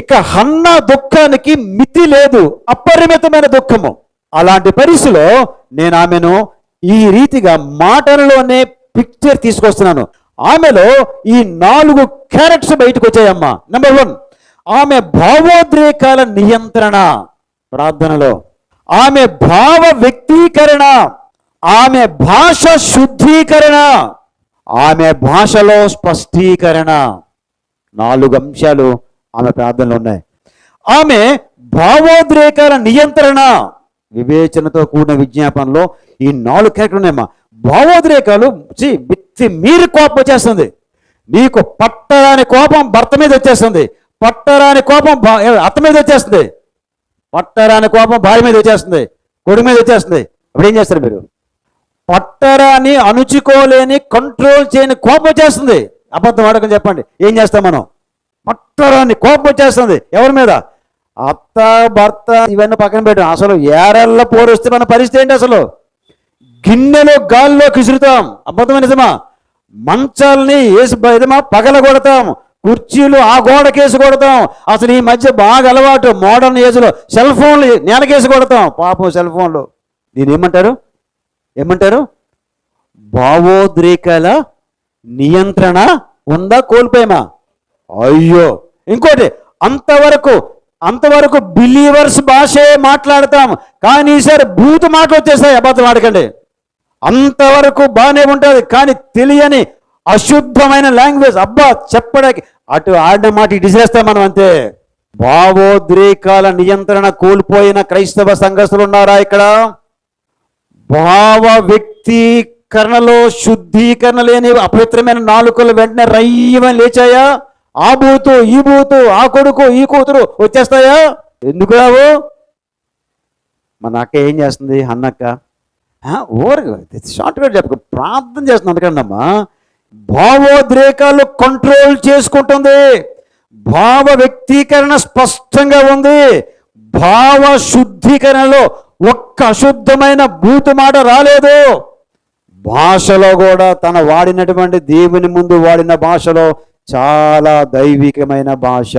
ఇక హన్న దుఃఖానికి మితి లేదు అపరిమితమైన దుఃఖము. అలాంటి పరిస్థితిలో నేను ఆమెను ఈ రీతిగా మాటలలోనే పిక్చర్ తీసుకొస్తున్నాను. ఆమెలో ఈ నాలుగు క్యారెక్టర్స్ బయటకు వచ్చాయమ్మా నెంబర్ వన్ ఆమె భావోద్రేకాల నియంత్రణ ప్రార్థనలో. ఆమె భావ వ్యక్తీకరణ ఆమె భాష శుద్ధీకరణ ఆమె భాషలో స్పష్టీకరణ. నాలుగు అంశాలు ఆమె ప్రార్థనలు ఉన్నాయి. ఆమె భావోద్రేకాల నియంత్రణ వివేచనతో కూడిన విజ్ఞాపనలో ఈ నాలుగు క్యారెక్టర్ ఉన్నాయమ్మా. భావోద్రేకాలు ఛీ, మిత్తి మీరు కోపం వచ్చేస్తుంది. నీకు పట్టరాని కోపం భర్త మీద వచ్చేస్తుంది. పట్టరాని కోపం అత్త మీద వచ్చేస్తుంది. పట్టరాని కోపం భార్య మీద వచ్చేస్తుంది. కొడుకు మీద వచ్చేస్తుంది. అప్పుడు ఏం చేస్తారు మీరు? పట్టరాని అణుచుకోలేని కంట్రోల్ చేయని కోపం వచ్చేస్తుంది. అబద్ధం ఆడకని చెప్పండి. ఏం చేస్తాం మనం? పట్టరాని కోపం వచ్చేస్తుంది. ఎవరి మీద? అత్త భర్త ఇవన్నీ పక్కన పెట్టాం అసలు ఏరల్ల పోరొస్తే మన పరిస్థితి ఏంటి అసలు? గిన్నెలో గాల్లో విసురుతాం అబద్ధమైన నిజమా? మంచాలని వేసి ఏదమా పగల కొడతాం. కుర్చీలు ఆ గోడకేసి కొడతాం. అసలు ఈ మధ్య బాగా అలవాటు మోడర్న్ ఏజ్లో సెల్ ఫోన్లు నేలకేసి కొడతాం. పాపం సెల్ ఫోన్లు. దీని ఏమంటారు? ఏమంటారు? భావోద్రేకాల నియంత్రణ ఉందా కోల్పోయామా? అయ్యో. ఇంకోటి అంతవరకు అంతవరకు బిలీవర్స్ భాషే మాట్లాడతాం. కానీ ఈసారి భూత మాటలు వచ్చేస్తాయి అబద్ధం ఆడకండి. అంతవరకు బాగానే ఉంటుంది. కానీ తెలియని అశుద్ధమైన లాంగ్వేజ్ అబ్బా చెప్పడానికి అటు ఆడిన మాట ఇటు చేస్తాం మనం అంతే. భావోద్రేకాల నియంత్రణ కోల్పోయిన క్రైస్తవ సంఘస్థులు ఉన్నారా ఇక్కడ? భావ వ్యక్తీకరణలో శుద్ధీకరణ లేని అపవిత్రమైన నాలుకలు వెంటనే రయ్యమని లేచాయా? ఆ బూతు ఈ బూతు ఆ కొడుకు ఈ కూతురు వచ్చేస్తాయా? ఎందుకు రావు? మన అక్క ఏం చేస్తుంది? అన్నక్క. ఓరగా షార్ట్ కట్ చెప్పక ప్రార్థన చేస్తుంది అందుకండి భావోద్రేకాలు కంట్రోల్ చేసుకుంటుంది. భావ వ్యక్తీకరణ స్పష్టంగా ఉంది. భావ శుద్ధీకరణలో ఒక్క అశుద్ధమైన బూతు మాట రాలేదు. భాషలో కూడా తన వాడినటువంటి దేవుని ముందు వాడిన భాషలో చాలా దైవికమైన భాష.